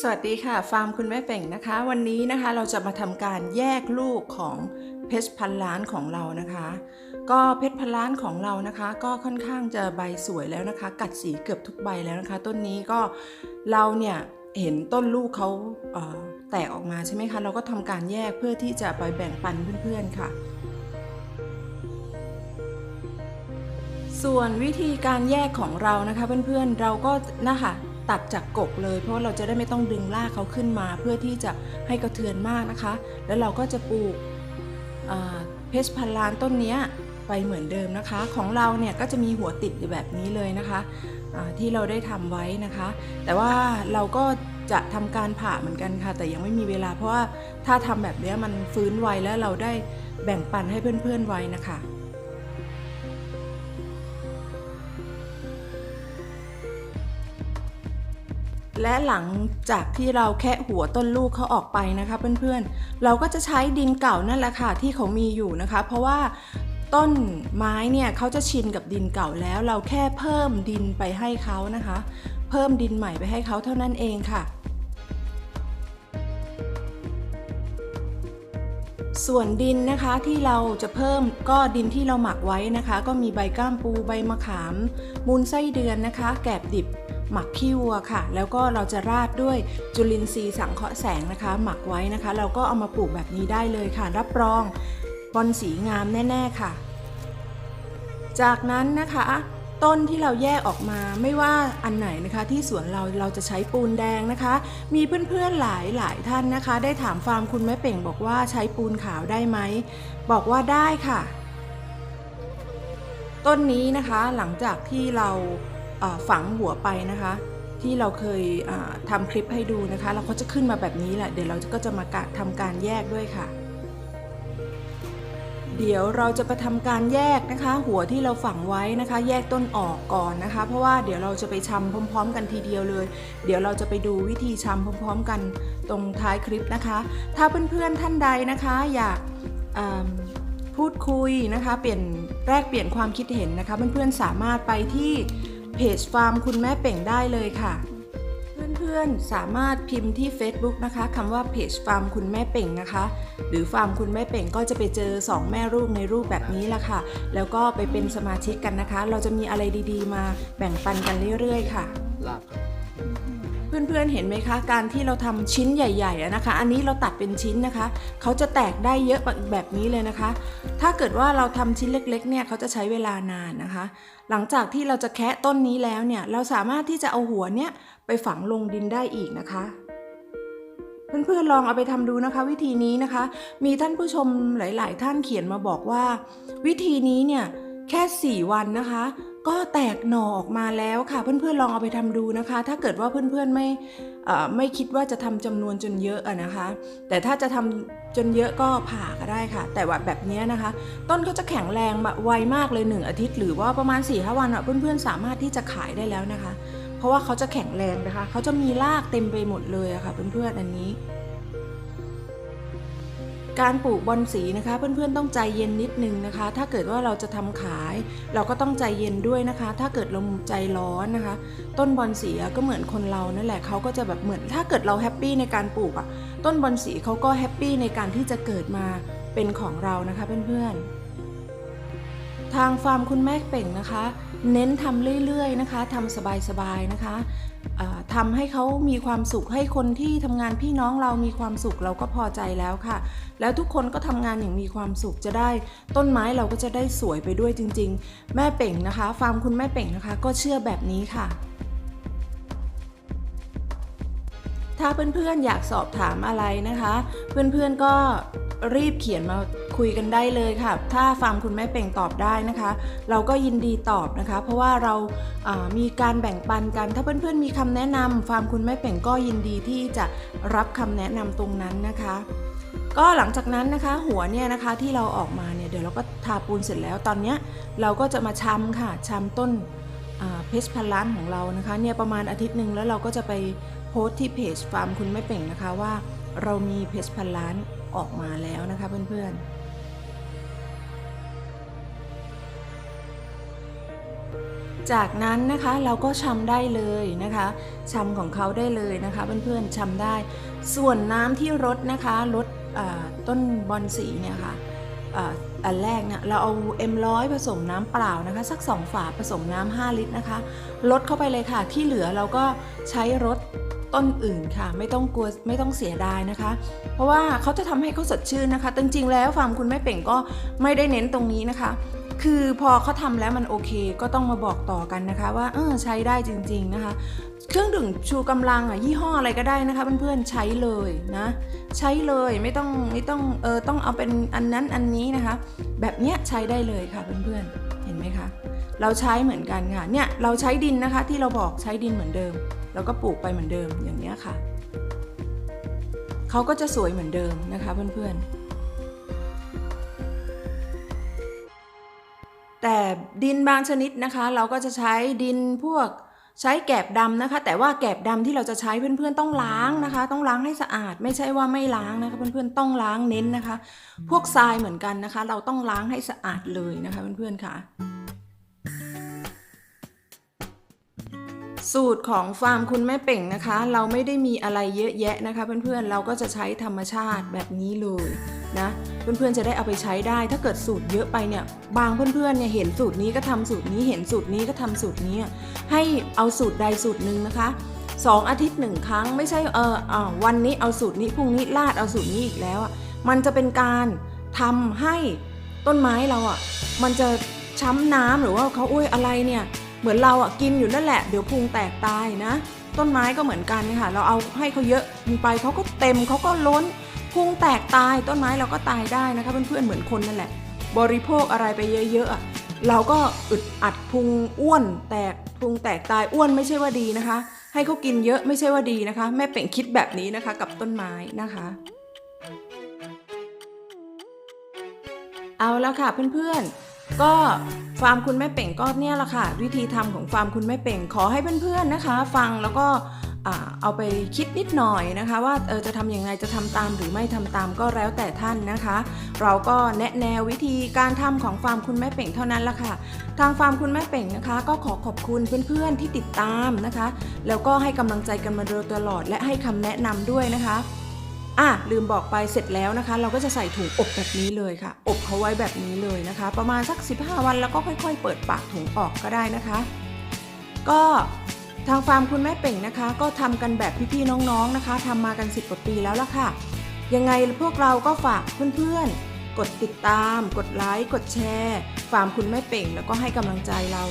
สวัสดีค่ะ ฟาร์มคุณแม่เป่งนะคะ วันนี้นะคะเราจะมาทำการแยกลูกของเพชรพันล้านของเรานะคะ ก็เพชรพันล้านของเรานะคะ ก็ค่อนข้างจะใบสวยแล้วนะคะ กัดสีเกือบทุกใบแล้วนะคะ ต้นนี้ก็เราเนี่ยเห็นต้นลูกเขาเแตกออกมาใช่ไหมคะเราก็ทำการแยกเพื่อที่จะไปแบ่งปันเพื่อนๆค่ะ ส่วนวิธีการแยกของเรานะคะเพื่อนๆเราก็นะคะ ตัดจากกกเลย เพราะเราจะได้ไม่ต้องดึงรากเขาขึ้นมา เพื่อที่จะให้กระเทือนมากนะคะ แล้วเราก็จะปลูกเพชรพันล้านต้นนี้ไปเหมือนเดิมนะคะ ของเราเนี่ยก็จะมีหัวติดอยู่แบบนี้เลยนะคะที่เราได้ทำไว้นะคะ แต่ว่าเราก็จะทำการผ่าเหมือนกันค่ะ แต่ยังไม่มีเวลาเพราะว่าถ้าทำแบบนี้มันฟื้นไวแล้วเราได้แบ่งปันให้เพื่อนๆไว้นะคะ และหลังจากที่เราแคะหัวต้นลูกเขาออกไปนะคะเพื่อนๆ เราก็จะใช้ดินเก่านั่นแหละค่ะที่เขามีอยู่นะคะ เพราะว่าต้นไม้เนี่ยเขาจะชินกับดินเก่าแล้ว เราแค่เพิ่มดินไปให้เขานะคะ เพิ่มดินใหม่ไปให้เขาเท่านั้นเองค่ะ ส่วนดินนะคะที่เราจะเพิ่มก็ดินที่เราหมักไว้นะคะ ก็มีใบก้ามปูใบมะขาม มูลไส้เดือนนะคะ แกบดิบ หมักขี้วัวค่ะ แล้วก็เราจะราดด้วยจุลินทรีย์สังเคราะห์แสงนะคะ หมักไว้นะคะ เราก็เอามาปลูกแบบนี้ได้เลยค่ะ รับรองบอลสีงามแน่ ๆ ค่ะ จากนั้นนะคะ ต้นที่เราแยกออกมาไม่ว่าอันไหนนะคะ ที่สวนเราเราจะใช้ปูนแดงนะคะ มีเพื่อนๆหลายหลายท่านนะคะ ได้ถามฟาร์มคุณแม่เป่งบอกว่าใช้ปูนขาวได้ไหมบอกว่าได้ค่ะ ต้นนี้นะคะหลังจากที่เรา ฝังหัวไปนะคะ ที่เราเคยอ่าทำคลิปให้ดูนะคะแล้วเขาจะขึ้นมาแบบนี้แหละเดี๋ยวเราก็จะมาะทำการแยกด้วยค่ะ เดี๋ยวเราจะไปทำการแยกนะคะ หัวที่เราฝังไว้นะคะ แยกต้นออกก่อนนะคะ เพราะว่าเดี๋ยวเราจะไปชำพร้อม ๆ กันทีเดียวเลย เดี๋ยวเราจะไปดูวิธีชำพร้อม ๆ กันตรงท้ายคลิปนะคะ ถ้าเพื่อนๆท่านใดนะคะ อยากพูดคุยนะคะ เปลี่ยนแลกเปลี่ยนความคิดเห็นนะคะเพื่อนๆสามารถไปที่ เพจฟาร์มคุณแม่เป่งได้เลยค่ะ เพื่อนๆสามารถพิมพ์ที่ Facebook นะคะคำว่าเพจฟาร์มคุณแม่เป่งนะคะ หรือฟาร์มคุณแม่เป่งก็จะไปเจอ 2 แม่ลูกในรูปแบบนี้ละค่ะ แล้วก็ไปเป็นสมาชิกกันนะคะ เราจะมีอะไรดีๆ มาแบ่งปันกันเรื่อยๆ ค่ะลาบครับ เพื่อนๆเห็นไหมคะ การที่เราทำชิ้นใหญ่ๆอะนะคะ อันนี้เราตัดเป็นชิ้นนะคะ เขาจะแตกได้เยอะแบบนี้เลยนะคะ ถ้าเกิดว่าเราทำชิ้นเล็กๆเนี่ยเขาจะใช้เวลานานนะคะ หลังจากที่เราจะแคะต้นนี้แล้วเนี่ยเราสามารถที่จะเอาหัวเนี่ยไปฝังลงดินได้อีกนะคะเพื่อนๆลองเอาไปทำดูนะคะ วิธีนี้นะคะ มีท่านผู้ชมหลาย ๆ ท่านเขียนมาบอกว่า วิธีนี้เนี่ยแค่ 4 วันนะคะ ก็แตกหน่อออกมาแล้วค่ะ เพื่อนๆลองเอาไปทำดูนะคะ ถ้าเกิดว่าเพื่อนๆไม่ไม่คิดว่าจะทำจำนวนจนเยอะอะนะคะ แต่ถ้าจะทำจนเยอะก็ผ่าก็ได้ค่ะ แต่ว่าแบบนี้นะคะ ต้นก็จะแข็งแรงแบบไวมากเลย 1 อาทิตย์ หรือว่าประมาณ4ี่ห้าวันอะเพื่อนๆสามารถที่จะขายได้แล้วนะคะ เพราะว่าเขาจะแข็งแรงนะคะ เขาจะมีรากเต็มไปหมดเลยะค่ะเพื่อนๆอันนี้ การปลูกบอนสีนะคะ เพื่อนๆต้องใจเย็นนิดนึงนะคะ ถ้าเกิดว่าเราจะทำขาย เราก็ต้องใจเย็นด้วยนะคะ ถ้าเกิดเราใจร้อนนะคะ ต้นบอนสีก็เหมือนคนเรานั่นแหละเขาก็จะแบบเหมือน ถ้าเกิดเราแฮปปี้ในการปลูกอะต้นบอนสีเขาก็แฮปปี้ในการที่จะเกิดมาเป็นของเรานะคะเพื่อนๆทางฟาร์มคุณแม่เป่งนะคะ เน้นทำเรื่อยๆนะคะทำสบายๆนะคะ ทำให้เขามีความสุขให้คนที่ทำงานพี่น้องเรามีความสุขเราก็พอใจแล้วค่ะ แล้วทุกคนก็ทำงานอย่างมีความสุขจะได้ ต้นไม้เราก็จะได้สวยไปด้วยจริง ๆ แม่เป่งนะคะ ฟาร์มคุณแม่เป่งนะคะ ก็เชื่อแบบนี้ค่ะถ้าเพื่อนๆอยากสอบถามอะไรนะคะ เพื่อนๆก็ รีบเขียนมาคุยกันได้เลยค่ะ ถ้าฟาร์มคุณแม่เป่งตอบได้นะคะ เราก็ยินดีตอบนะคะ เพราะว่าเราามีการแบ่งปันกัน ถ้าเพื่อนๆมีคำแนะนำฟาร์มคุณแม่เป่งก็ยินดีที่จะรับคำแนะนำตรงนั้นนะคะ ก็หลังจากนั้นนะคะ หัวเนี่ยนะคะที่เราออกมาเนี่ยเดี๋ยวเราก็ทาปูนเสร็จแล้วตอนนี้เราก็จะมาชำค่ะชำต้นเพชรพันล้านของเรานะคะเนี่ยประมาณอาทิตย์หนึ่งแล้วเราก็จะไปโพสต์ที่เพจฟาร์มคุณแม่เป่งนะคะว่า เรามีเพชรพันล้านออกมาแล้วนะคะเพื่อนๆจากนั้นนะคะเราก็ชำได้เลยนะคะชำของเขาได้เลยนะคะเพื่อนๆชำได้ ส่วนน้ำที่รดนะคะรดต้นบอนสีเนี่ยค่ะอ่าอันแรกเนี่ยเราเอา M100 ผสมน้ำเปล่านะคะสัก 2 ฝาผสมน้ำ5ลิตรนะคะลดเข้าไปเลยค่ะที่เหลือเราก็ใช้รด ต้นอื่นค่ะ ไม่ต้องกลัวไม่ต้องเสียดายนะคะ เพราะว่าเขาจะทำให้เขาสดชื่นนะคะ จริงๆแล้วฟาร์มคุณแม่เป่งก็ไม่ได้เน้นตรงนี้นะคะ คือพอเขาทำแล้วมันโอเค ก็ต้องมาบอกต่อกันนะคะ ว่าเออใช้ได้จริง ๆนะคะเครื่องดื่มชูกำลังอะยี่ห้ออะไรก็ได้นะคะเพื่อนๆใช้เลยนะใช้เลยไม่ต้องไม่ต้องเออต้องเอาเป็นอันนั้นอันนี้นะคะ แบบเนี้ยใช้ได้เลยค่ะเพื่อนๆเห็นไหมคะเราใช้เหมือนกันค่ะเนี่ยเราใช้ดินนะคะที่เราบอกใช้ดินเหมือนเดิม แล้วก็ปลูกไปเหมือนเดิมอย่างนี้ค่ะ เขาก็จะสวยเหมือนเดิมนะคะเพื่อนๆ แต่ดินบางชนิดนะคะ เราก็จะใช้ดินพวกใช้แกบดำนะคะ แต่ว่าแกบดำที่เราจะใช้เพื่อนๆต้องล้างนะคะ ต้องล้างให้สะอาด ไม่ใช่ว่าไม่ล้างนะคะ เพื่อนๆต้องล้างเน้นนะคะ พวกทรายเหมือนกันนะคะ เราต้องล้างให้สะอาดเลยนะคะเพื่อนๆค่ะ สูตรของฟาร์มคุณแม่เป่งนะคะ เราไม่ได้มีอะไรเยอะแยะนะคะ เพื่อนๆเราก็จะใช้ธรรมชาติแบบนี้เลยนะเพื่อนๆจะได้เอาไปใช้ได้ ถ้าเกิดสูตรเยอะไปเนี่ยบางเพื่อนๆเนี่ยเห็นสูตรนี้ก็ทำสูตรนี้เห็นสูตรนี้ก็ทำสูตรนี้ ให้เอาสูตรใดสูตรหนึ่งนะคะสองอาทิตย์หนึ่งครั้งไม่ใช่เอออ่าวันนี้เอาสูตรนี้พรุ่งนี้ลาดเอาสูตรนี้อีกแล้วอะมันจะเป็นการทำให้ต้นไม้เราอะมันจะช้ำน้ำหรือว่าเขาอุ้ยอะไรเนี่ย เหมือนเราอะกินอยู่นั่นแหละเดี๋ยวพุงแตกตายนะ ต้นไม้ก็เหมือนกันค่ะ เราเอาให้เขาเยอะไปเขาก็เต็มเขาก็ล้นพุงแตกตายต้นไม้เราก็ตายได้นะคะเพื่อนๆเหมือนคนนั่นแหละ บริโภคอะไรไปเยอะๆเราก็อึดอัดพุงอ้วน แตกพุงแตกตายอ้วนไม่ใช่ว่าดีนะคะ ให้เขากินเยอะไม่ใช่ว่าดีนะคะ แม่เป่งคิดแบบนี้นะคะ กับต้นไม้นะคะ เอาและค่ะเพื่อนๆ ก็ฟาร์มคุณแม่เป่งก็เนี่ยแหละค่ะ วิธีทำของฟาร์มคุณแม่เป่งขอให้เพื่อนๆนะคะ ฟังแล้วก็เอาไปคิดนิดหน่อยนะคะ ว่าเออจะทำอยังไงจะทำตามหรือไม่ทำตามก็แล้วแต่ท่านนะคะ เราก็แนะแนววิธีการทำของฟาร์มคุณแม่เป่งเท่านั้นละค่ะ ทางฟาร์มคุณแม่เป่งนะคะ ก็ขอขอบคุณเพื่อนๆที่ติดตามนะคะ แล้วก็ให้กำลังใจกันมาโดยตลอดและให้คำแนะนำด้วยนะคะ อะลืมบอกไปเสร็จแล้วนะคะ เราก็จะใส่ถุงอบแบบนี้เลยค่ะ อบเขาไว้แบบนี้เลยนะคะ ประมาณสัก 15 วันแล้วก็ค่อย ๆ เปิดปากถุงออกก็ได้นะคะ ก็ทางฟาร์มคุณแม่เป่งนะคะ ก็ทำกันแบบพี่ๆน้องๆนะคะทำมากัน 10กว่าปีแล้วละค่ะ ยังไงพวกเราก็ฝากเพื่อนๆ กดติดตาม กดไลค์กดแชร์ ฟาร์มคุณแม่เป่ง แล้วก็ให้กำลังใจเรา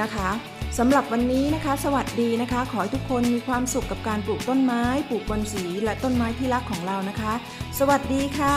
นะคะ สำหรับวันนี้นะคะ สวัสดีนะคะ ขอให้ทุกคนมีความสุขกับการปลูกต้นไม้ ปลูกบอนสีและต้นไม้ที่รักของเรานะคะ สวัสดีค่ะ